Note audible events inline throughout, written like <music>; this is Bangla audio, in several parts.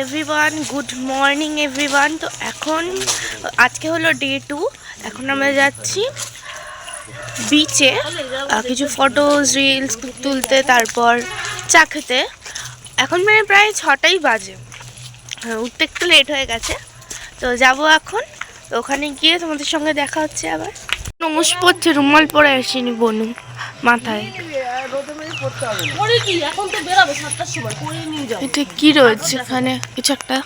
এভরিওয়ান গুড মর্নিং এভরিওয়ান তো এখন আজকে হলো ডে টু এখন আমরা যাচ্ছি বিচে কিছু ফটোজ রিলস তুলতে তারপর চা খেতে। এখন মানে প্রায় ছটাই বাজে। হ্যাঁ, উঠতে একটু লেট হয়ে গেছে। তো যাব এখন। ওখানে গিয়ে তোমাদের সঙ্গে দেখা হচ্ছে আবার। নমস পড়ছে রুমাল পরে আসিনি বনু মাথায়। এটা কি রয়েছে এখানে কিছু একটা?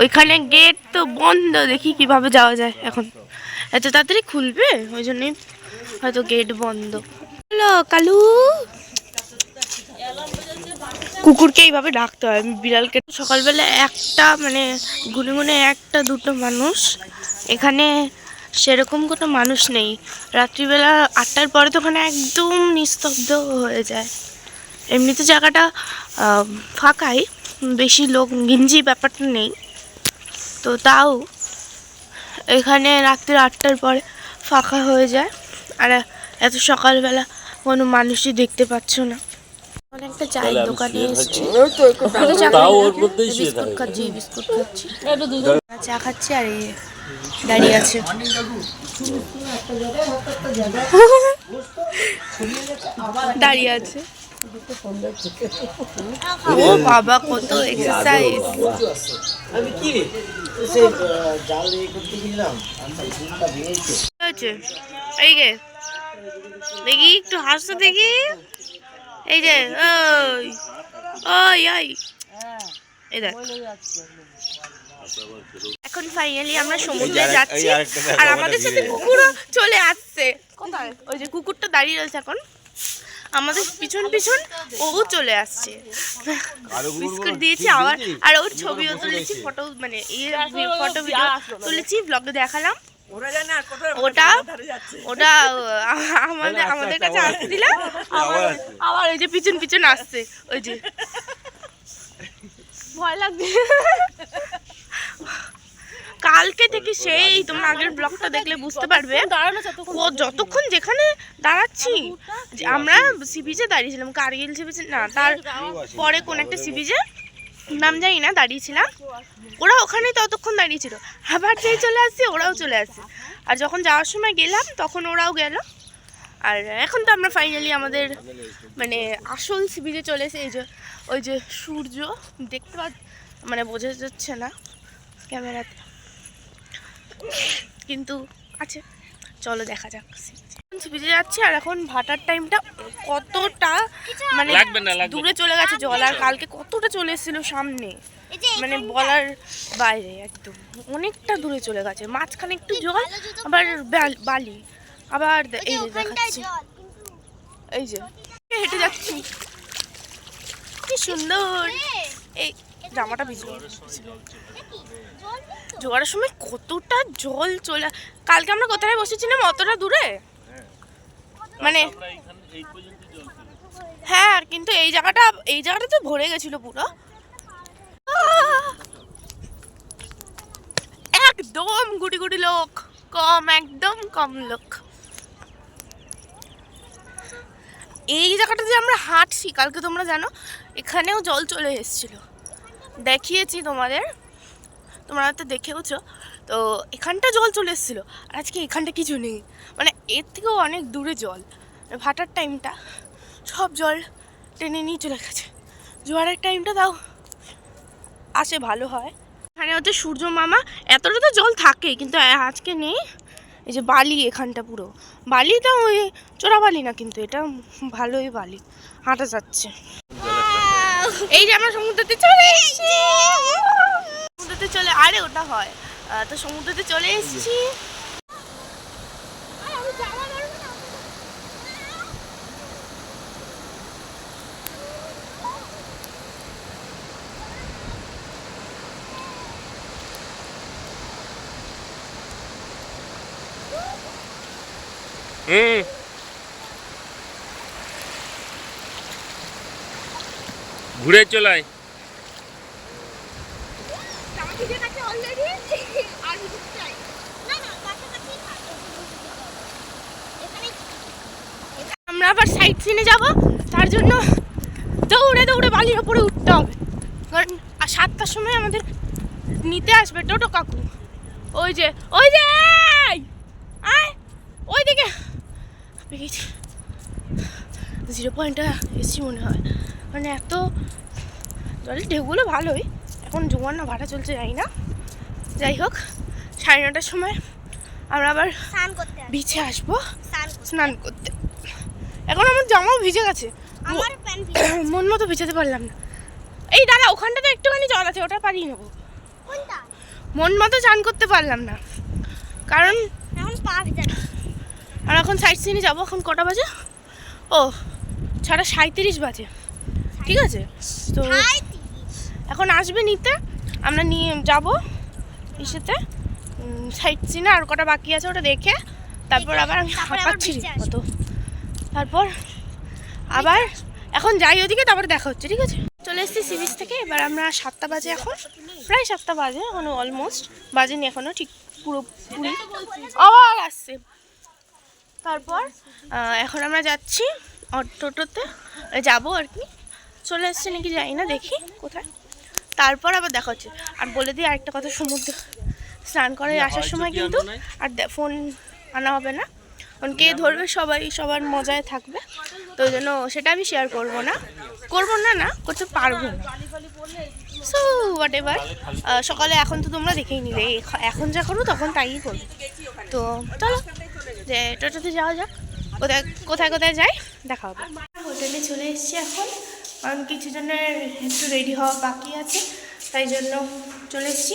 ওইখানে গেট তো বন্ধ দেখি কীভাবে যাওয়া যায় এখন। এত তাড়াতাড়ি খুলবে? ওই জন্যই হয়তো গেট বন্ধ। হ্যালো কালু। কুকুরকে এইভাবে ডাকতে হয়। আমি বিড়ালকে সকালবেলা একটা মানে গুনে গুনে একটা দুটো মানুষ এখানে সেরকম কোনো মানুষ নেই। রাত্রিবেলা আটটার পরে তো ওখানে একদম নিস্তব্ধ হয়ে যায়। এমনিতে জায়গাটা আহ, ফাঁকাই বেশি লোক গিঞ্জি ব্যাপারটা নেই। তো তাও এখানে রাত্রি আটটার পরে ফাঁকা হয়ে যায়। আর এত সকালবেলা কোনো মানুষই দেখতে পাচ্ছ না। চায়ের দোকানে এসেছি। চা খাচ্ছি বিস্কুট খাচ্ছি। চা খাচ্ছি আর এই দাঁড়িয়ে আছে। দাঁড়িয়ে আছে। ও বাবা, কত এক্সারসাইজ আমি কি এই গে দেখি, একটু হাসতে দেখি। এই যে, ওই ওই ওই। এই দেখ। এখন ফাইনালি আমরা সমুদ্রে যাচ্ছি আর আমাদের সাথে কুকুরও চলে আসছে। কোথায়? ওই যে কুকুরটা দাঁড়িয়ে রয়েছে এখন। আমাদের পিছন পিছন ও চলে আসছে। বিস্কুট দিয়েছি আবার আর ওর ছবিও তুলেছি ফটো মানে ইয়ে ফটো ভিডিও তুলেছি ব্লগে দেখালাম। ওটা ওটা আমাদের আমাদের কাছে আসতে দিলাম। আবার আবার ওই যে পিছন পিছন আসছে ওই যে। ভয় লাগছে। কালকে থেকে সেই তোমরা আগের ব্লগটা দেখলে বুঝতে পারবে। ও যতক্ষণ যেখানে দাঁড়াচ্ছি যে আমরা সি বিচে দাঁড়িয়েছিলাম কার্গিল সি বিচে না তার পরে কোন একটা সি বিচে নাম জানি না দাঁড়িয়েছিলাম। ওরা ওখানে ততক্ষণ দাঁড়িয়েছিল। আবার যেই চলে আসছে ওরাও চলে আসছে। আর যখন যাওয়ার সময় গেলাম তখন ওরাও গেল। আর এখন তো আমরা ফাইনালি আমাদের মানে আসল সি বিচে চলে এসে এই যে ওই যে সূর্য দেখতে পা মানে বোঝা যাচ্ছে না ক্যামেরাতে। কিন্তু আছে চলো দেখা যাক। সিপিতে যাচ্ছি আর এখন ভাটার টাইমটা কতটা মানে দূরে চলে গেছে জল আর কালকে কতটা চলে এসেছিল সামনে। মানে বলার বাইরে একদম। অনেকটা দূরে চলে গেছে। মাঝখানে একটু জল আবার বাল- বালি। আবার এই যে দেখাচ্ছি। এই যে। হেঁটে যাচ্ছি। কি সুন্দর। এই জামাটা ভিজলো জোয়ারের সময় কতটা জল চলে কালকে আমরা কোথায় বসেছিলাম? অতটা দূরে? মানে হ্যাঁ কিন্তু এই জায়গাটা এই জায়গাটা তো ভরে গেছিল পুরো! একদম গুটি গুটি লোক, কম, একদম কম লোক। এই জায়গাটা যে আমরা হাঁটছি, কালকে তোমরা জানো, এখানেও জল চলে এসেছিল। দেখিয়েছি তোমাদের। তোমরা হয়তো দেখেওছো তো এখানটা জল চলে এসেছিল। আর আজকে এখানটা কিছু নেই। মানে এর থেকেও অনেক দূরে জল। ভাটার টাইমটা সব জল টেনে নিয়ে চলে গেছে। জোয়ারের টাইমটা তাও আসে ভালো হয়। এখানে হচ্ছে সূর্য মামা। এতটা তো জল থাকেই, কিন্তু আজকে নেই। এই যে বালি এখানটা পুরো। বালিটা ওই চোরা বালি না কিন্তু এটা ভালোই বালি। হাঁটা যাচ্ছে। এই যে আমরা সমুদ্রতে চলে এসেছি। সমুদ্রতে চলে আরে ওটা হয়। তো সমুদ্রতে চলে এসেছি। ঘুরে চলায় আমরা সিনে যাব। তার জন্য দৌড়ে দৌড়ে বালির ওপরে উঠতে হবে। কারণ আর সাতটার সময় আমাদের নিতে আসবে টোটো কাকু। ওই যে ওই যে! আয়! ওই দিকে পেয়েছি জিরো পয়েন্টটা এসছি মনে হয়। মানে এত জলের ঢেউগুলো ভালোই। এখন জোয়ার না ভাড়া চলছে যাই না। যাই হোক সাড়ে নটার সময় আমরা আবার বিচে আসব। স্নান করতে। এখন আমার জামাও ভিজে গেছে। আমার প্যান্ট <coughs> মন মতো ভিজাতে পারলাম না। এই দাদা ওখানটাতে একটুখানি জল আছে ওটা পারিয়ে নেব। মন মতো চান করতে পারলাম না। কারণ এখন আমরা এখন সাইড সিনে যাব এখন কটা বাজে? ও ছটা সাঁত্রিশ বাজে। ঠিক আছে? তো এখন আসবে নিতে আমরা নিয়ে যাব ইসেতে। সাইড সিনে আর কটা বাকি আছে ওটা দেখে তারপর আবার আমি হাঁপাচ্ছি। মতো তারপর আবার এখন যাই ওদিকে তারপরে দেখা হচ্ছে ঠিক আছে? চলে এসেছি সি বিচ থেকে এবার আমরা সাতটা বাজে এখন। প্রায় সাতটা বাজে এখনও অলমোস্ট বাজেনি এখনও ঠিক পুরো পুরি। আবার আসছে। তারপর এখন আমরা যাচ্ছি অটোটোতে যাব আর কি। চলে এসছে নাকি যাই না দেখি কোথায়। তারপর আবার দেখা হচ্ছে। আর বলে দিই আরেকটা কথা সমুদ্র স্নান করে আসার সময় কিন্তু আর ফোন আনা হবে না। কারণ কে ধরবে সবাই, সবার মজায় থাকবে। তো ওই জন্য সেটা আমি শেয়ার করব না। করব না না, করতে পারব না। সো হোয়াট এভার সকালে এখন তো তোমরা দেখেই নিলে। এখ- এখন যা করব তখন তাই করব। তো চলো, যে টোটোতে যাওয়া যাক। কোথায় কোথায় কোথায় যাই, দেখা হবে। হোটেলে চলে এসেছি এখন। কারণ কিছু জনের একটু রেডি হওয়া বাকি আছে। তাই জন্য চলে এসেছি।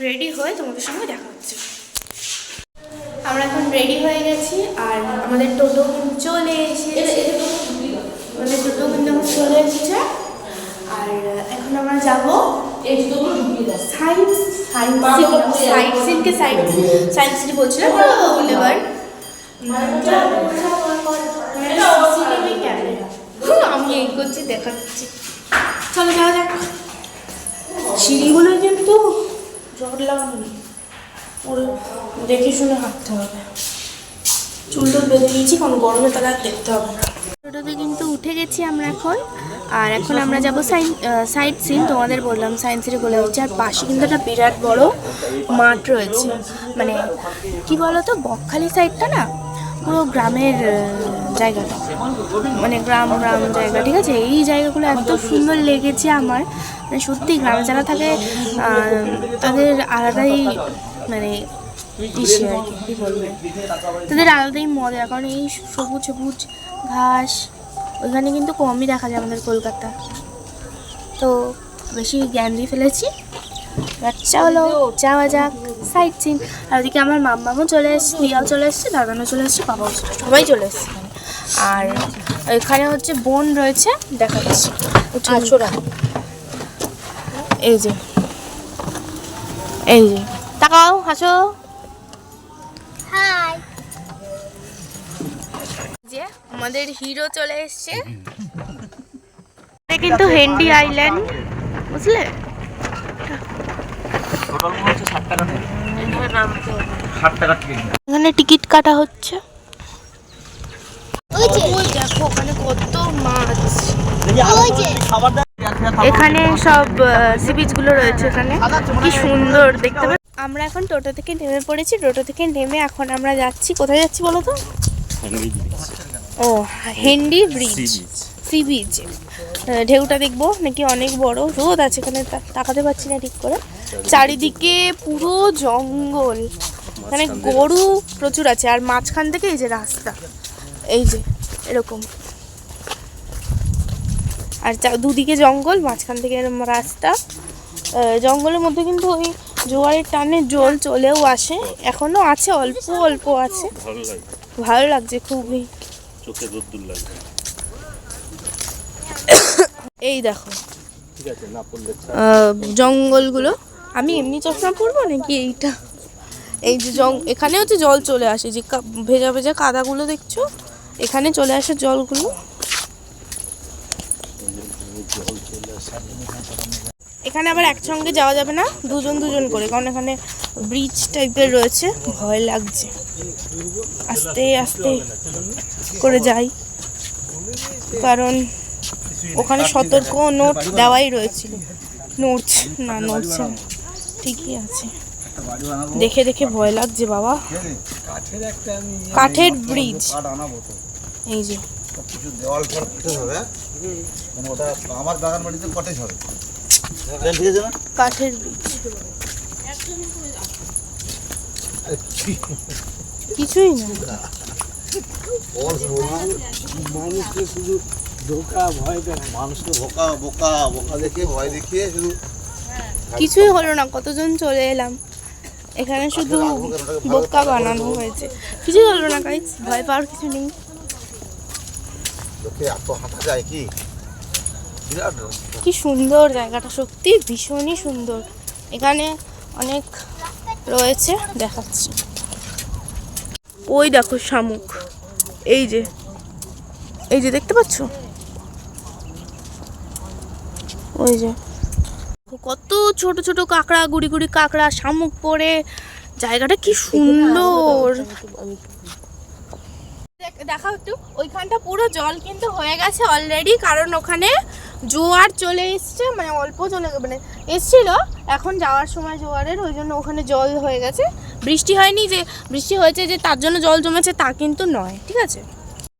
রেডি হয়ে তোমাদের সঙ্গে দেখা হচ্ছে। আমরা এখন রেডি হয়ে গেছি আর আমাদের টোটো চলে এসেছে। আমাদের টোটো কিন্তু এখন চলে এসেছে। আর এখন আমরা যাব সায়েন্স সাইড সিনকে সাইড সায়েন্স সিটি বলছিলাম আমি এই করছি দেখাচ্ছি। চলো যাওয়া যাক। সিঁড়িগুলো কিন্তু জট লাগানো। নেই ওর দেখে শুনে হাঁটতে হবে। চুল টুল বেঁধে দিয়েছি কারণ গরমে তারা আর দেখতে হবে না। কিন্তু উঠে গেছি আমরা এখন। আর এখন আমরা যাব সাইন সাইড সিন, তোমাদের বললাম সায়েন্স সিটি বলে হচ্ছে আর পাশে কিন্তু একটা বিরাট বড় মাঠ রয়েছে। মানে কি বলো তো বকখালি সাইডটা না, পুরো গ্রামের জায়গাটা। মানে গ্রাম গ্রাম জায়গা, ঠিক আছে? এই জায়গাগুলো এত সুন্দর লেগেছে আমার। মানে সত্যি গ্রামে যারা থাকে তাদের আলাদাই মানে ইসে আর কি, কী বলবে? তাদের আলাদাই মজা, কারণ এই সবুজ সবুজ ঘাস, ওইখানে কিন্তু কমই দেখা যায় আমাদের কলকাতা। তো বেশি জ্ঞান দিয়ে ফেলেছি। এবার চলো, যাওয়া যাক সাইড সিন আর ওদিকে আমার মাম্মামও চলে এসছে, দিয়াও চলে এসছে, দাদানও চলে এসছে, বাবাও সবাই চলে এসছে আর এখানে হচ্ছে বোন রয়েছে, দেখা যাচ্ছে। এই যে এই যে। তাকাও হাসো হাই যে আমাদের হিরো চলে এসছে। এটা কিন্তু হেন্ডি আইল্যান্ড বুঝলে? এখানে টিকিট কাটা হচ্ছে। ওই যে। ওই দেখো ওখানে কত মাছ। এখানে সব সি গুলো রয়েছে এখানে। কি সুন্দর দেখতে পাচ্ছ? আমরা এখন টোটো থেকে নেমে পড়েছি। টোটো থেকে নেমে এখন আমরা যাচ্ছি। কোথায় যাচ্ছি বলো তো? ও হেন্ডি ব্রিজ সি বিচ ঢেউটা দেখব। নাকি অনেক বড়। রোদ আছে এখানে। তাকাতে পারছি না ঠিক করে। চারিদিকে পুরো জঙ্গল। মানে গরু প্রচুর আছে। আর মাঝখান থেকে এই যে রাস্তা। এই যে এরকম। আর দুদিকে জঙ্গল মাঝখান থেকে এরকম রাস্তা। জঙ্গলের মধ্যে কিন্তু ওই জোয়ারের টানে জল চলেও আসে। এখনও আছে অল্প অল্প আছে। ভালো লাগছে খুবই। চোখে রোদ্দুর লাগবে এই দেখো। জঙ্গলগুলো। আমি এমনি চশমা পরবো নাকি এইটা? এই যে জং এখানে হচ্ছে জল চলে আসে। যে ভেজা ভেজা কাদাগুলো দেখছ? এখানে চলে আসে জলগুলো। এখানে আবার একসঙ্গে যাওয়া যাবে না, দুজন দুজন করে, কারণ এখানে ব্রিজ টাইপের রয়েছে, ভয় লাগছে। আস্তে আস্তে করে যাই। কারণ ওখানে সতর্ক নোট দেওয়াই রয়েছিল। নড়ছে না নড়ছে ঠিকই আছে। দেখে দেখে ভয় লাগছে, বাবা। কাঠের ব্রিজ এই যে। কিছু দেওয়াল হবে? মানে আমার বাগান বাড়িতে কটেজ হবে। কাঠের ব্রিজ কিছুই না। মানুষকে শুধু ধোকা ভয় দেয় মানুষকে বোকা বোকা বোকা দেখে ভয় দেখিয়ে শুধু কিছুই হলো না কতজন চলে এলাম। এখানে শুধু বোকা বানানো হয়েছে। কিছুই হলো না গাইজ ভয় পাওয়ার কিছু নেই। লোকে এত হাঁটা যায় কি? কি সুন্দর জায়গাটা, সত্যি ভীষণই সুন্দর। এখানে অনেক রয়েছে, দেখাচ্ছি। ওই দেখো শামুক। এই যে এই যে দেখতে পাচ্ছ? ওই যে। কত ছোট ছোট কাঁকড়া, গুড়ি গুড়ি কাঁকড়া, শামুক পরে। জায়গাটা কি সুন্দর। দেখ- দেখাও একটু। ওইখানটা পুরো জল কিন্তু হয়ে গেছে অলরেডি কারণ ওখানে জোয়ার চলে এসছে মানে অল্প চলে মানে এসছিল এখন যাওয়ার সময় জোয়ারের ওই জন্য ওখানে জল হয়ে গেছে। বৃষ্টি হয়নি যে বৃষ্টি হয়েছে যে তার জন্য জল জমেছে তা কিন্তু নয় ঠিক আছে?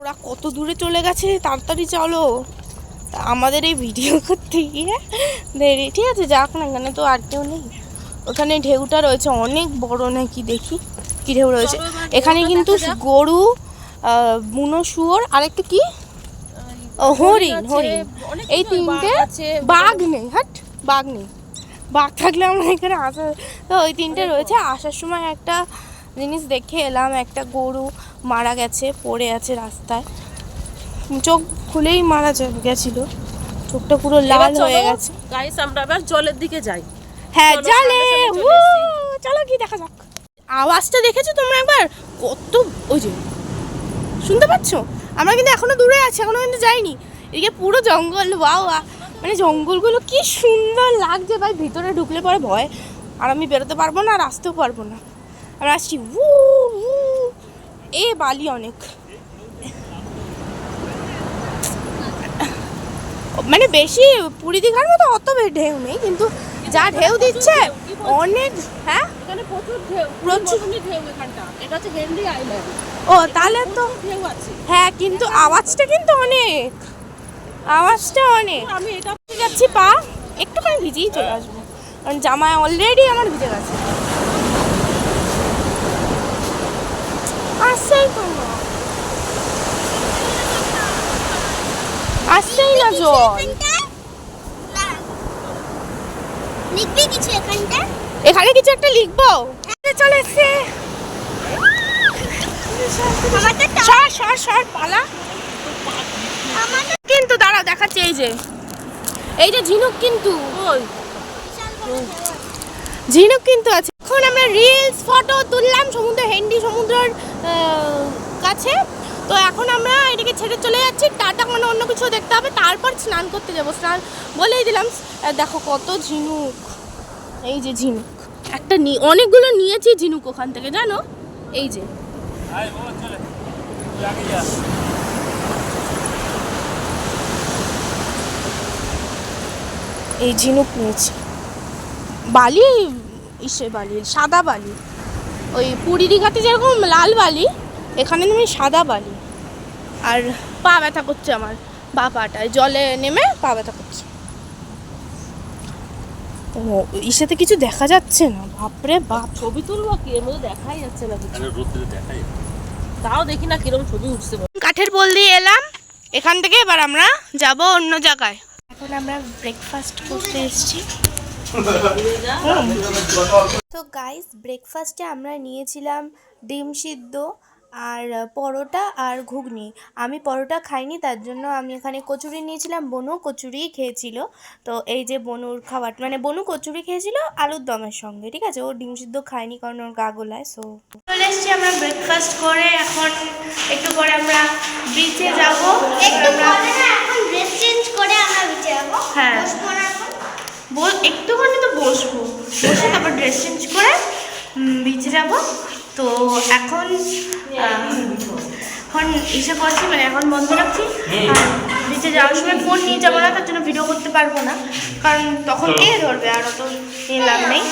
ওরা কত দূরে চলে গেছে তাড়াতাড়ি চলো। তা আমাদের এই ভিডিও <laughs> করতে গিয়ে দেরি ঠিক আছে যাক না এখানে তো আর কেউ নেই। ওখানে ঢেউটা রয়েছে অনেক বড় নাকি দেখি কি ঢেউ রয়েছে। এখানে কিন্তু গরু বুনো শুয়োর আর একটা কি? হরিণ হরিণ। এই তিনটে? বাঘ নেই হাট বাঘ নেই। বাঘ থাকলে আমরা এখানে আসা তো ওই তিনটে রয়েছে। আসার সময় একটা জিনিস দেখে এলাম একটা গরু মারা গেছে পড়ে আছে রাস্তায়। চোখ খুলেই মারা গেছিল। চোখটা পুরো লাল হয়ে গেছে। গাইস আমরা এবার জলের দিকে যাই। হ্যাঁ জালে! চলো কি দেখা যাক। আওয়াজটা দেখেছ তোমরা একবার? কত ওই যে শুনতে পাচ্ছ? আমরা কিন্তু এখনও দূরে আছি, এখনও কিন্তু যাইনি। এদিকে পুরো জঙ্গল, ওয়াও মানে জঙ্গলগুলো কি সুন্দর লাগছে ভাই, ভিতরে ঢুকলে পরে ভয়। আর আমি বেরোতে পারব না আর আসতেও পারব না। আমরা আসছি উ এ বালি অনেক। মানে বেশি পুরী দীঘার মতো অত ঢেউ নেই, কিন্তু যা ঢেউ দিচ্ছে অনেক হ্যাঁ? এখানে প্রচুর ঢেউ প্রচুর। ঢেউ এখানটা। এটা হচ্ছে হেনরি আইল্যান্ড। ও তাহলে তো ঢেউ আছে। হ্যাঁ কিন্তু আওয়াজটা কিন্তু অনেক। আওয়াজটা অনেক। আমি এটা ভিজে যাচ্ছি পা। একটুখানি ভিজেই চলে আসব। কারণ জামায় অলরেডি আমার ভিজে গেছে। আসছেই না আসছেই না জল এখানটা? না। লিখবি কিছু এখানটা? এখানে কিছু একটা লিখব? চলে এসছে সর সর সর পালা। কিন্তু দাঁড়াও দেখাচ্ছি এই যে। এই যে ঝিনুক কিন্তু। ঝিনুক কিন্তু আছে। এখন আমরা রিলস ফটো তুললাম সমুদ্র হেন্ডি সমুদ্রের কাছে। তো এখন আমরা এটাকে ছেড়ে চলে যাচ্ছি। টাটা মানে অন্য কিছু দেখতে হবে। তারপর স্নান করতে যাব। স্নান বলেই দিলাম। দেখো কত ঝিনুক। এই যে ঝিনুক। একটা নি- অনেকগুলো নিয়েছি ঝিনুক ওখান থেকে, জানো? এই যে। এই ঝিনুক নিয়েছি। বালি, ইসে বালি, সাদা বালি। ওই পুরী দীঘাতে যেরকম লাল বালি, এখানে নেমে সাদা বালি। আর পা ব্যথা করছে আমার বা পাটায় জলে নেমে পা ব্যথা করছে। ও ইসেতে কিছু দেখা যাচ্ছে না? বাপরে বাপ। ছবি তুলবো কি? এর মধ্যে দেখাই যাচ্ছে না রোদ্রে দেখাই তাও দেখি না কিরম ছবি উঠছে। কাঠের বল দিয়ে এলাম। এখান থেকে এবার আমরা যাব অন্য জায়গায়। এখন আমরা ব্রেকফাস্ট করতে এসেছি। <laughs> তো গাইস ব্রেকফাস্টে আমরা নিয়েছিলাম ডিম সিদ্ধ। আর পরোটা আর ঘুগনি। আমি পরোটা খাইনি তার জন্য আমি এখানে কচুরি নিয়েছিলাম। বনু কচুরি খেয়েছিল। তো এই যে বনুর খাবার মানে বনু কচুরি খেয়েছিল আলুর দমের সঙ্গে ঠিক আছে? ও ডিম সিদ্ধ খায়নি কারণ ওর গা গোলায় সো চলে এসেছি আমরা ব্রেকফাস্ট করে। এখন একটু পরে আমরা বিচে যাব। একটু পরে না এখন ড্রেস চেঞ্জ করে আমরা বিচে যাব। হ্যাঁ। একটুখানি তো বসবো। বসে তারপর ড্রেস চেঞ্জ করে বিচে যাব। তো এখন এখন এসে করছি মানে এখন বন্ধ রাখছি। নিচে যাওয়ার সময় ফোন নিয়ে যাব না, তার জন্য ভিডিও করতে পারব না। কারণ তখন কে ধরবে, আর অত নিয়ে লাভ নেই।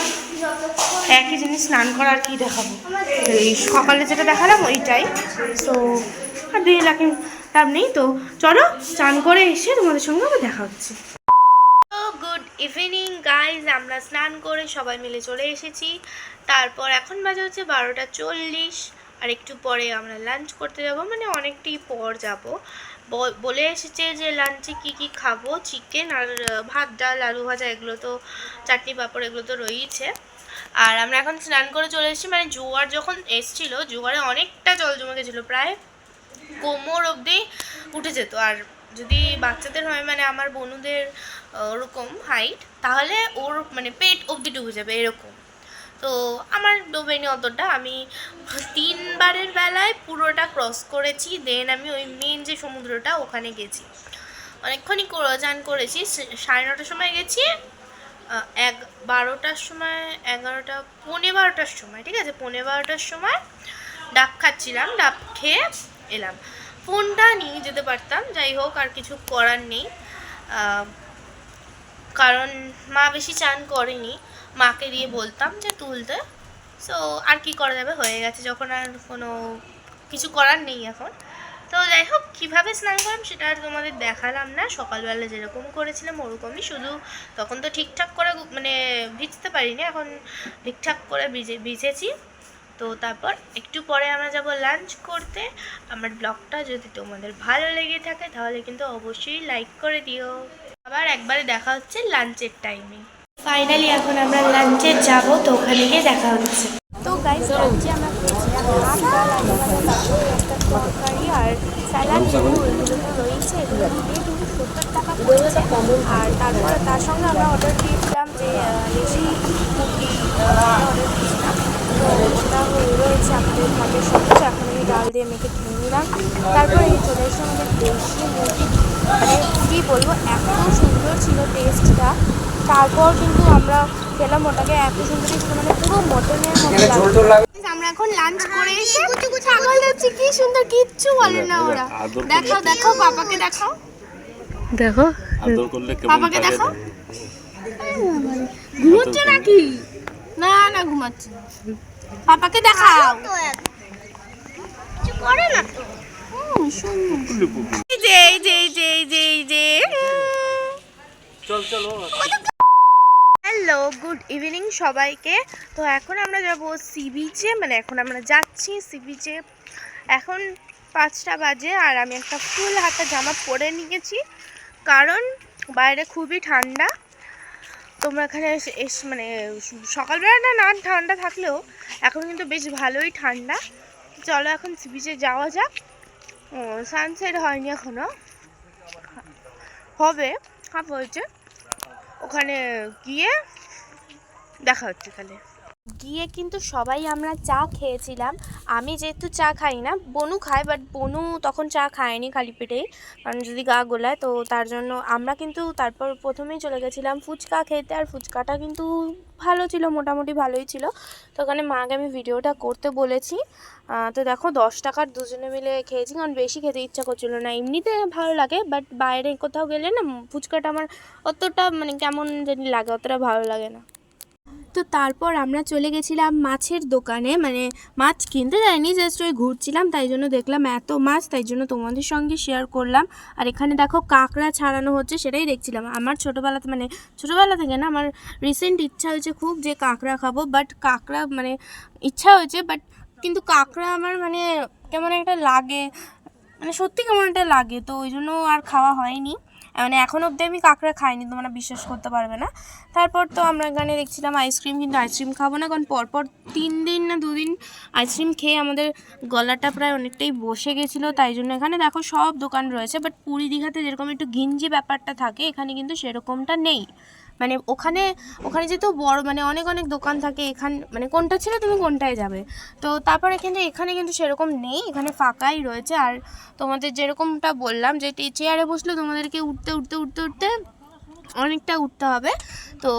একই জিনিস স্নান করা আর কি দেখাবো। এই সকালে যেটা দেখালাম, ওইটাই। তো, আর দিয়ে লাভ নেই। তো চলো চান করে এসে তোমাদের সঙ্গে আবার দেখা হচ্ছে। ইভিনিং গাইজ আমরা স্নান করে সবাই মিলে চলে এসেছি। তারপর এখন বাজে হচ্ছে বারোটা চল্লিশ। আর একটু পরে আমরা লাঞ্চ করতে যাব। মানে অনেকটাই পর যাব। বলে এসেছে যে লাঞ্চে কি কি খাব? চিকেন আর ভাত, ডাল, আলু ভাজা, এগুলো তো চাটনি, পাঁপড়, এগুলো তো রয়েইছে। আর আমরা এখন স্নান করে চলে এসেছি। মানে জোয়ার যখন এসছিল, জোয়ারে অনেকটা জল জমে গেছিল। প্রায় কোমর অবধি উঠে যেত। আর যদি বাচ্চাদের হয় মানে আমার বনুদের ওরকম হাইট তাহলে ওর মানে পেট অবধি ডুবে যাবে এরকম। তো আমার ডোবেনি অতটা আমি তিনবারের বেলায় পুরোটা ক্রস করেছি দেন আমি ওই মেন যে সমুদ্রটা ওখানে গেছি। অনেকক্ষণই চান করেছি সাড়ে নটার সময় গেছি এক বারোটার সময়, এগারোটা, পৌনে বারোটার সময়, ঠিক আছে? পৌনে বারোটার সময় ডাব খাচ্ছিলাম, ডাব খেয়ে এলাম। ফোনটা নিয়ে যেতে পারতাম, যাই হোক, আর কিছু করার নেই। কারণ মা বেশি চান করেনি। মাকে দিয়ে বলতাম যে তুলতে। সো আর কি করা যাবে? হয়ে গেছে। যখন আর কোনো কিছু করার নেই এখন। তো যাই হোক, কীভাবে স্নান করলাম সেটা আর তোমাদের দেখালাম না। সকালবেলা যেরকম করেছিলাম, ওরকমই। শুধু তখন তো ঠিকঠাক করে মানে ভিজতে পারিনি। এখন ঠিকঠাক করে ভিজে, ভিজেছি। তো তারপর একটু পরে আমরা যাব লাঞ্চ করতে। আমার ব্লগটা যদি তোমাদের ভালো লেগে থাকে, তাহলে কিন্তু অবশ্যই লাইক করে দিও। আবার একবারে দেখা হচ্ছে লাঞ্চের টাইমে। ফাইনালি এখন আমরা লাঞ্চে যাব তো ওখানে গিয়ে দেখা হচ্ছে। তো গাইস লাঞ্চে আমরা ভাত ডাল একটা তরকারি আর স্যালাড এগুলো তো রয়েছে এগুলো দিয়ে কিন্তু সত্তর টাকা পড়েছে আর তারপরে তার সঙ্গে আমরা অর্ডার দিয়েছিলাম যে দেশি মুরগি অর্ডার ওটা হয়ে রয়েছে আমাদের ভাতের এখন আমি ডাল দিয়ে মেখে খেয়ে নিলাম। তারপরে এই চলে এসে আমাদের দেশি মুরগি। মানে কী বলব এত সুন্দর ছিল টেস্টটা তারপর কিন্তু আমরা খেলাম ওটাকে এত সুন্দর ছিল মানে পুরো মটনের মতো আমরা এখন লাঞ্চ করে এসে ছাগল হচ্ছে কি সুন্দর কিচ্ছু বলে না ওরা। দেখাও দেখাও পাপাকে দেখাও। দেখো। আদর করলে কেমন পাপাকে দেখাও। ঘুমোচ্ছে নাকি? না না ঘুমাচ্ছে। পাপাকে দেখাও। কিছু করে না তো যে যে যে যে যে। চল চলো হ্যালো গুড ইভিনিং সবাইকে। তো এখন আমরা যাব সি বিচে মানে এখন আমরা যাচ্ছি সি বিচে। এখন পাঁচটা বাজে আর আমি একটা ফুল হাতা জামা পরে নিয়েছি। কারণ বাইরে খুবই ঠান্ডা। তোমরা এখানে এসে মানে সকালবেলা না না ঠান্ডা থাকলেও এখন কিন্তু বেশ ভালোই ঠান্ডা। চলো এখন সিবিচে যাওয়া যাক। সানসেট হয়নি এখনও হবে হাফ হয়েছে। ওখানে গিয়ে দেখা হচ্ছে তাহলে। গিয়ে কিন্তু সবাই আমরা চা খেয়েছিলাম। আমি যেহেতু চা খাই না, বনু খায় বাট বনু তখন চা খায়নি খালি পেটেই। কারণ যদি গা গোলায়, তো তার জন্য আমরা কিন্তু তারপর প্রথমেই চলে গেছিলাম ফুচকা খেতে। আর ফুচকাটা কিন্তু ভালো ছিল, মোটামুটি ভালোই ছিল। তো ওখানে মাকে আমি ভিডিওটা করতে বলেছি। তো দেখো, দশ টাকার দুজনে মিলে খেয়েছি। কারণ বেশি খেতে ইচ্ছা করছিল না। এমনিতে ভালো লাগে বাট বাইরে কোথাও গেলে না, ফুচকাটা আমার অতটা মানে কেমন জানি লাগে, অতটা ভালো লাগে না। তো তারপর আমরা চলে গেছিলাম মাছের দোকানে মানে মাছ কিনতে যাইনি জাস্ট ওই ঘুরছিলাম, তাই জন্য দেখলাম এত মাছ, তাই জন্য তোমাদের সঙ্গে শেয়ার করলাম। আর এখানে দেখো কাঁকড়া ছাড়ানো হচ্ছে, সেটাই দেখছিলাম। আমার ছোটোবেলাতে মানে ছোটোবেলা থেকে না, আমার রিসেন্ট ইচ্ছা হয়েছে খুব যে কাঁকড়া খাব বাট কাঁকড়া মানে ইচ্ছা হয়েছে বাট কিন্তু কাঁকড়া আমার মানে কেমন একটা লাগে মানে সত্যি কেমন একটা লাগে, তো ওই জন্য আর খাওয়া হয়নি। মানে এখন অবধি আমি কাঁকড়া খাইনি তোমরা বিশ্বাস করতে পারবে না। তারপর তো আমরা এখানে দেখছিলাম আইসক্রিম কিন্তু আইসক্রিম খাব না, কারণ পরপর তিন দিন না দুদিন আইসক্রিম খেয়ে আমাদের গলাটা প্রায় অনেকটাই বসে গেছিল, তাই জন্য এখানে দেখো সব দোকান রয়েছে বাট পুরী দীঘাতে যেরকম একটু ঘিঞ্জি ব্যাপারটা থাকে, এখানে কিন্তু সেরকমটা নেই। মানে ওখানে ওখানে যেহেতু বড় মানে অনেক অনেক দোকান থাকে, এখান মানে কোনটা ছিল তুমি কোনটায় যাবে? তো তারপরে কিন্তু এখানে কিন্তু সেরকম নেই, এখানে ফাঁকাই রয়েছে। আর তোমাদের যেরকমটা বললাম যে চেয়ারে বসলে তোমাদেরকে উঠতে উঠতে উঠতে উঠতে অনেকটা উঠতে হবে। তো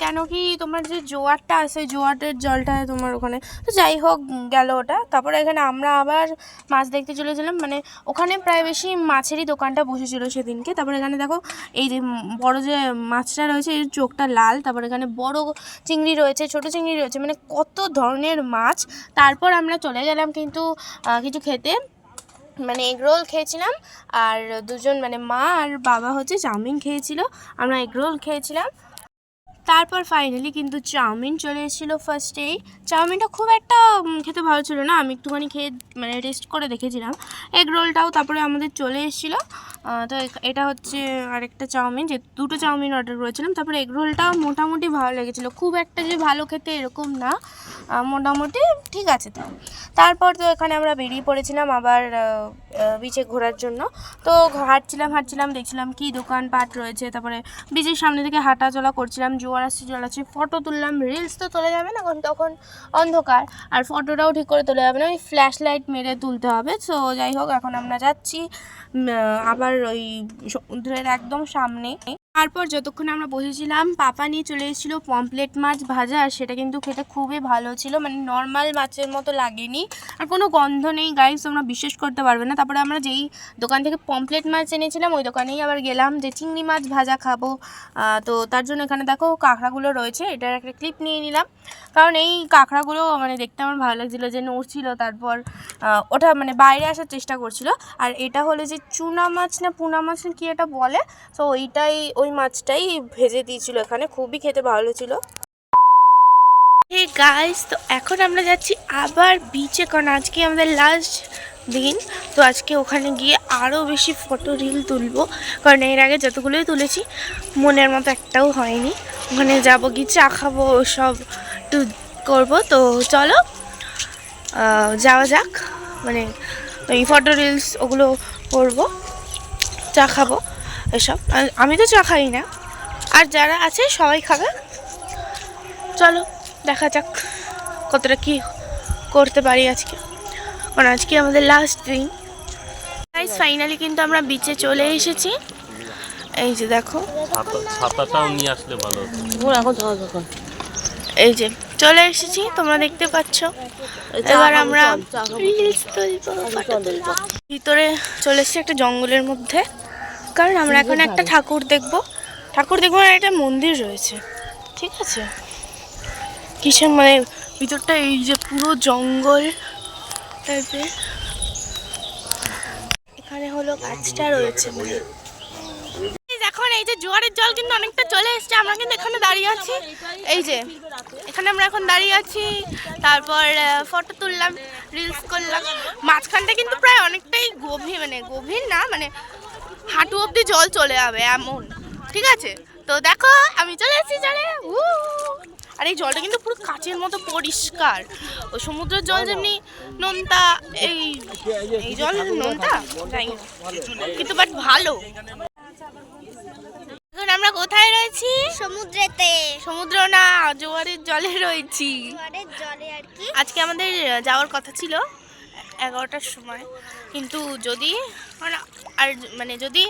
কেন কি তোমার যে জোয়ারটা আছে জোয়ারের জলটা তোমার ওখানে। তো যাই হোক, গেল ওটা। তারপরে এখানে আমরা আবার মাছ দেখতে চলেছিলাম। মানে ওখানে প্রায় বেশি মাছেরই দোকানটা বসেছিল সেদিনকে। তারপরে এখানে দেখো, এই যে বড় যে মাছটা রয়েছে, এর চোখটা লাল। তারপরে এখানে বড় চিংড়ি রয়েছে, ছোট চিংড়ি রয়েছে। মানে কত ধরনের মাছ। তারপর আমরা চলে গেলাম কিন্তু কিছু খেতে। মানে এগ রোল খেয়েছিলাম আর দুজন মানে মা আর বাবা হচ্ছে চাউমিন খেয়েছিল। আমরা এগ রোল খেয়েছিলাম। তারপর ফাইনালি কিন্তু চাউমিন চলে এসেছিল ফার্স্টেই চাউমিনটা খুব একটা খেতে ভালো ছিল না। আমি একটুখানি খেয়ে মানে টেস্ট করে দেখেছিলাম। এগ রোলটাও তারপরে আমাদের চলে এসেছিল। তো এটা হচ্ছে আরেকটা চাউমিন, যে দুটো চাউমিন অর্ডার করেছিলাম। তারপরে এগ রোলটাও মোটামুটি ভালো লেগেছিলো। খুব একটা যে ভালো খেতে এরকম না। মোটামুটি ঠিক আছে তো। তারপর তো এখানে আমরা বেরিয়ে পড়েছিলাম। আবার বিচে ঘোরার জন্য। তো হাঁটছিলাম হাঁটছিলাম, দেখছিলাম কি দোকানপাট রয়েছে। তারপরে বিচের সামনে থেকে হাঁটা চলা করছিলাম, জোয়ার আসছে জল আসছে ফটো তুললাম রিলস তো তোলা যাবে না কারণ তখন অন্ধকার। আর ফটোটাও ঠিক করে তোলা যাবে না, ওই ফ্ল্যাশ লাইট মেরে তুলতে হবে। সো যাই হোক, এখন আমরা যাচ্ছি আবার ওই সমুদ্রের একদম সামনে। তারপর যতক্ষণ আমরা বসেছিলাম, পাপা নিয়ে চলে এসেছিল পমপ্লেট মাছ ভাজা, আর সেটা কিন্তু খেতে খুবই ভালো ছিল। মানে নর্মাল মাছের মতো লাগেনি। আর কোনো গন্ধ নেই গাইস তোমরা বিশ্বাস করতে পারবে না। তারপরে আমরা যেই দোকান থেকে পমপ্লেট মাছ এনেছিলাম, ওই দোকানেই আবার গেলাম যে চিংড়ি মাছ ভাজা খাব। তো তার জন্য এখানে দেখো কাঁকড়াগুলো রয়েছে, এটার একটা ক্লিপ নিয়ে নিলাম। কারণ এই কাঁকড়াগুলো মানে দেখতে আমার ভালো লাগছিল যে নড়ছিল, তারপর ওটা মানে বাইরে আসার চেষ্টা করছিল। আর এটা হলো যে চুনা মাছ না পুনা মাছ না কি এটা বলে? তো ওইটাই, ওই মাছটাই ভেজে দিয়েছিল এখানে, খুবই খেতে ভালো ছিল হে গাইস তো এখন আমরা যাচ্ছি আবার বিচে কারণ আজকে আমাদের লাস্ট দিন। তো আজকে ওখানে গিয়ে আরও বেশি ফটো রিল তুলবো, কারণ এর আগে যতগুলোই তুলেছি, মনের মতো একটাও হয়নি। ওখানে যাব কি চা খাব, সব একটু করব। তো চলো যাওয়া যাক। মানে ওই ফটো রিলস ওগুলো করব, চা খাব। এসব। আর আমি তো চা খাই না। আর যারা আছে সবাই খাবে। চলো দেখা যাক কতটা কি করতে পারি আজকে। কারণ আজকে আমাদের লাস্ট দিন। গাইস ফাইনালি কিন্তু আমরা বিচে চলে এসেছি। এই যে দেখো। ছাতা ছাতাটাও নিয়ে আসলে ভালো এই যে চলে এসেছি তোমরা দেখতে পাচ্ছ। এবার আমরা ভিতরে চলে এসেছি একটা জঙ্গলের মধ্যে। কারণ আমরা এখন একটা ঠাকুর দেখব। ঠাকুর দেখব আর একটা মন্দির রয়েছে। ঠিক আছে? কিসের মানে ভিতরটা এই যে পুরো জঙ্গল টাইপের এখানে হলো গাছটা রয়েছে। এখন এই যে জোয়ারের জল কিন্তু অনেকটা চলে এসেছে। আমরা কিন্তু এখানে দাঁড়িয়ে আছি। এই যে এখানে আমরা এখন দাঁড়িয়ে আছি। তারপর ফটো তুললাম রিলস করলাম। মাঝখানটা কিন্তু প্রায় অনেকটাই গভীর মানে গভীর না মানে হাঁটু অবধি জল চলে যাবে এমন। ঠিক আছে? তো দেখো আমি চলে এসেছি উ! আর এই জলটা কিন্তু পুরো কাচের মতো পরিষ্কার। ও সমুদ্রের জল যেমনি নোনতা এই এই জল নোনতা? কিন্তু বাট ভালো। এখন আমরা কোথায় রয়েছি? সমুদ্রেতে। সমুদ্র না জোয়ারের জলে রয়েছি। জলের জলে আর কি। আজকে আমাদের যাওয়ার কথা ছিল। এগারোটার সময়। কিন্তু যদি মানে আর মানে যদি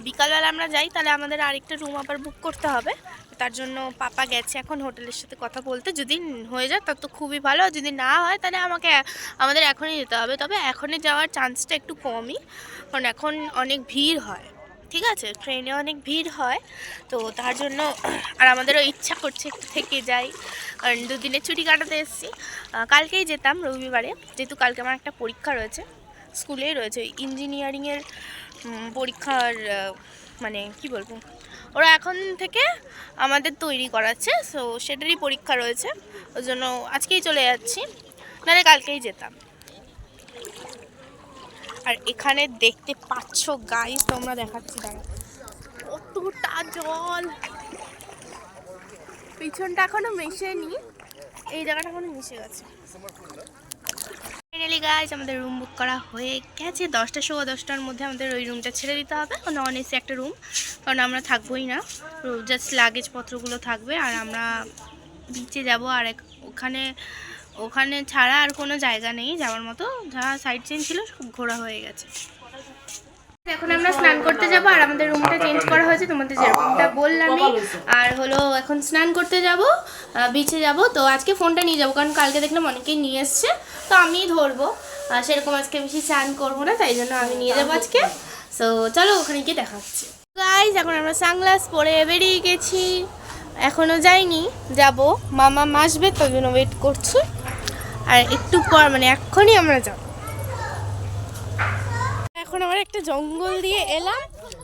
বিকালবেলা আমরা যাই, তাহলে আমাদের আরেকটা রুম আবার বুক করতে হবে। তার জন্য পাপা গেছে এখন হোটেলের সাথে কথা বলতে। যদি হয়ে যায় তার তো খুবই ভালো। যদি না হয়, তাহলে আমাকে, আমাদের এখনই যেতে হবে। তবে এখনই যাওয়ার চান্সটা একটু কমই। কারণ এখন অনেক ভিড় হয়। ঠিক আছে? ট্রেনে অনেক ভিড় হয়, তো তার জন্য আর আমাদেরও ইচ্ছা করছে একটু থেকে যাই। কারণ দুদিনের ছুটি কাটাতে এসেছি। কালকেই যেতাম রবিবারে। যেহেতু কালকে আমার একটা পরীক্ষা রয়েছে স্কুলেই রয়েছে ইঞ্জিনিয়ারিংয়ের পরীক্ষার মানে কি বলব? ওরা এখন থেকে আমাদের তৈরি করাচ্ছে সো সেটারই পরীক্ষা রয়েছে। ওই জন্য আজকেই চলে যাচ্ছি, নাহলে কালকেই যেতাম। আর এখানে দেখতে পাচ্ছ গাইস তোমরা দেখাচ্ছি দাঁড়া কতটা জল! পিছনটা এখনও মেশেনি, এই জায়গাটা এখনও মিশে গেছে। ফাইনালি গাইজ আমাদের রুম বুক করা হয়ে গেছে। দশটা সোয়া দশটার মধ্যে আমাদের ওই রুমটা ছেড়ে দিতে হবে। নন এসি একটা রুম কারণ আমরা থাকবোই না। জাস্ট লাগেজপত্রগুলো থাকবে, আর আমরা বিচে যাব, আর ওখানে ওখানে ছাড়া আর কোনো জায়গা নেই, যাওয়ার মতো। যা সাইড সিন ছিল, সব ঘোরা হয়ে গেছে। এখন আমরা স্নান করতে যাব, আর আমাদের রুমটা চেঞ্জ করা হয়েছে, তোমাদের যেরকমটা বললামই। আর হলো, এখন স্নান করতে যাব বিচে যাব। তো আজকে ফোনটা নিয়ে যাব, কারণ কালকে দেখলাম অনেকেই নিয়ে এসছে। তো আমিই ধরবো। আর সেরকম আজকে বেশি স্নান করব না, তাই জন্য আমি নিয়ে যাব আজকে। সো চলো ওখানে গিয়ে দেখা হচ্ছে গাইজ এখন আমরা সানগ্লাস পরে বেরিয়ে গেছি। এখনও যাইনি, যাব। মামা আসবে তো জন্য ওয়েট করছি। আর একটু পর মানে এক্ষুনি আমরা যাব। এখন আমরা একটা জঙ্গল দিয়ে এলাম।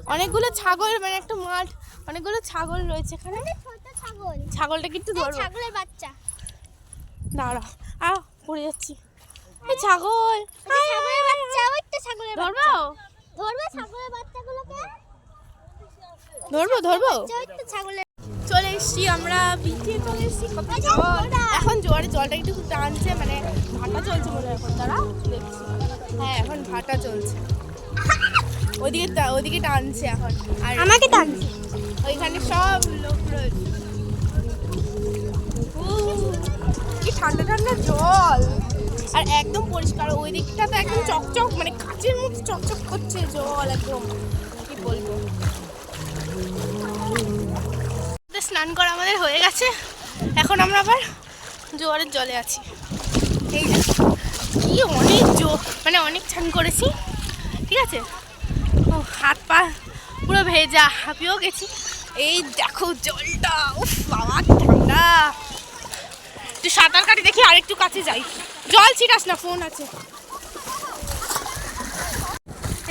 অনেকগুলো ছাগল মানে একটা মাঠ অনেকগুলো ছাগল রয়েছে এখানে। ছাগল। ছাগলটা কিন্তু ধরবো ছাগলের বাচ্চা। দাঁড়া। আ পড়ে যাচ্ছি। এই ছাগল। ছাগলের বাচ্চা ওই তো ছাগলের ধরবো? ধরবে ছাগলের বাচ্চাগুলোকে? ধরবো ধরবো? ছাগলের চলে এসছি আমরা বিচে চলে এসছি। কত জল। এখন জোয়ারে জলটা একটু টানছে মানে ভাটা চলছে মনে হয় এখন তারা? দেখছি হ্যাঁ এখন ভাটা চলছে। ওদিকে ওদিকে টানছে এখন। আর আমাকে টানছে। ওইখানে সব লোক রয়েছে। কি ঠান্ডা ঠান্ডা জল। আর একদম পরিষ্কার ওই দিকটা তো একদম চকচক মানে কাচের মতো চকচক করছে জল একদম। কি বলব? স্নান করা আমাদের হয়ে গেছে। এখন আমরা আবার জোয়ারের জলে আছি। এই কি অনেক জো মানে অনেক স্নান করেছি। ঠিক আছে? ও হাত পা পুরো ভেজা, হাঁপিয়েও গেছি। এই দেখো জলটা, উফ, বাবা, ঠান্ডা। তুই সাঁতার কাটি দেখি আর একটু কাছে যাই। জল ছিটাস না, ফোন আছে।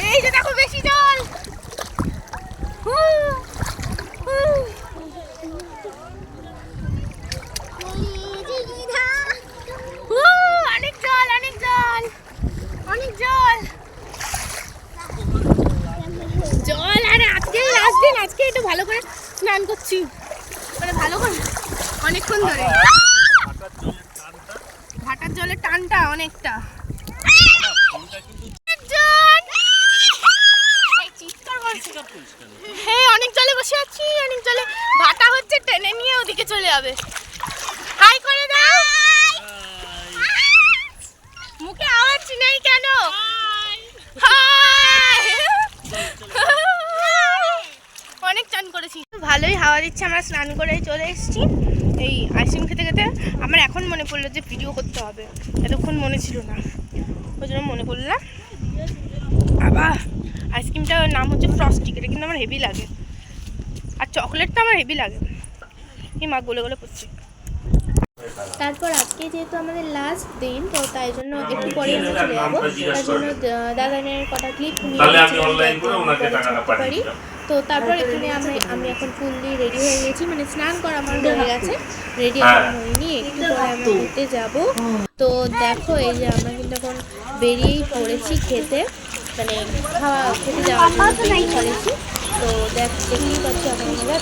এই যে দেখো, বেশি জল। ভালো করে স্নান করছি মানে ভালো করে অনেকক্ষণ ধরে ভাটার জলের টানটা অনেকটা অনেকজন! এই চিৎকার করছে। হ্যাঁ অনেক জলে বসে আছি অনেক জলে ভাটা হচ্ছে টেনে নিয়ে ওদিকে চলে যাবে। হাই করে দাও। মুখে আওয়াজ নেই কেন? অনেক চান করেছি। ভালোই হাওয়া দিচ্ছে আমরা স্নান করে চলে এসেছি। এই আইসক্রিম খেতে খেতে আমার এখন মনে পড়ল যে ভিডিও করতে হবে। এতক্ষণ মনে ছিল না। ওই জন্য মনে করলাম আবার আইসক্রিমটার নাম হচ্ছে ফ্রস্টিক এটা কিন্তু আমার হেভি লাগে। আর চকলেটটা আমার হেভি লাগে। এই মা গলে গলে পড়ছে তারপর আজকে যেহেতু আমাদের লাস্ট দিন তো তাই জন্য একটু পরে আমরা চলে যাব। তার জন্য দাদানের কটা ক্লিপ নিয়ে তাহলে আমি নিয়েছিলাম করে ওনাকে টাকাটা ছাড়তে পারি। তো তারপর এখানে আমি আমি এখন ফুল দিয়ে রেডি হয়ে গেছি। মানে স্নান করা আমার হয়ে গেছে। রেডি হ্যাঁ। এখন হয়নি একটু পরে আমরা ঘুরতে যাব। তো দেখো এই যে আমরা কিন্তু এখন বেরিয়েই পড়েছি খেতে। মানে খাওয়া খেতে যাওয়ার জন্য বেরিয়ে পড়েছি। তো দেখ দেখতেই পাচ্ছি আপনারা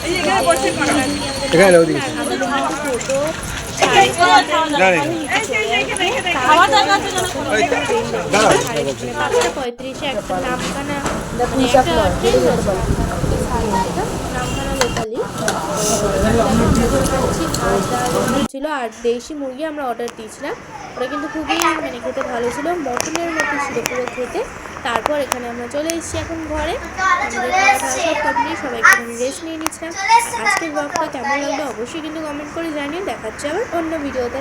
পাঁচটা পঁয়ত্রিশে একটা নামখানা মানে একটা ট্রেন নামখানা লোকালি ছিল আর দেশি মুরগি আমরা অর্ডার দিয়েছিলাম। ওটা কিন্তু খুবই মানে খেতে ভালো ছিল। মটনের মতো ছিল পুরো খেতে। তারপর এখানে আমরা চলে এসেছি এখন ঘরে। সব কমপ্লিট সবাই আমি রেস্ট নিয়ে নিচ্ছিলাম আজকের ব্লগটা কেমন লাগল অবশ্যই কিন্তু কমেন্ট করে জানিয়ে দেখাচ্ছে আবার অন্য ভিডিওতে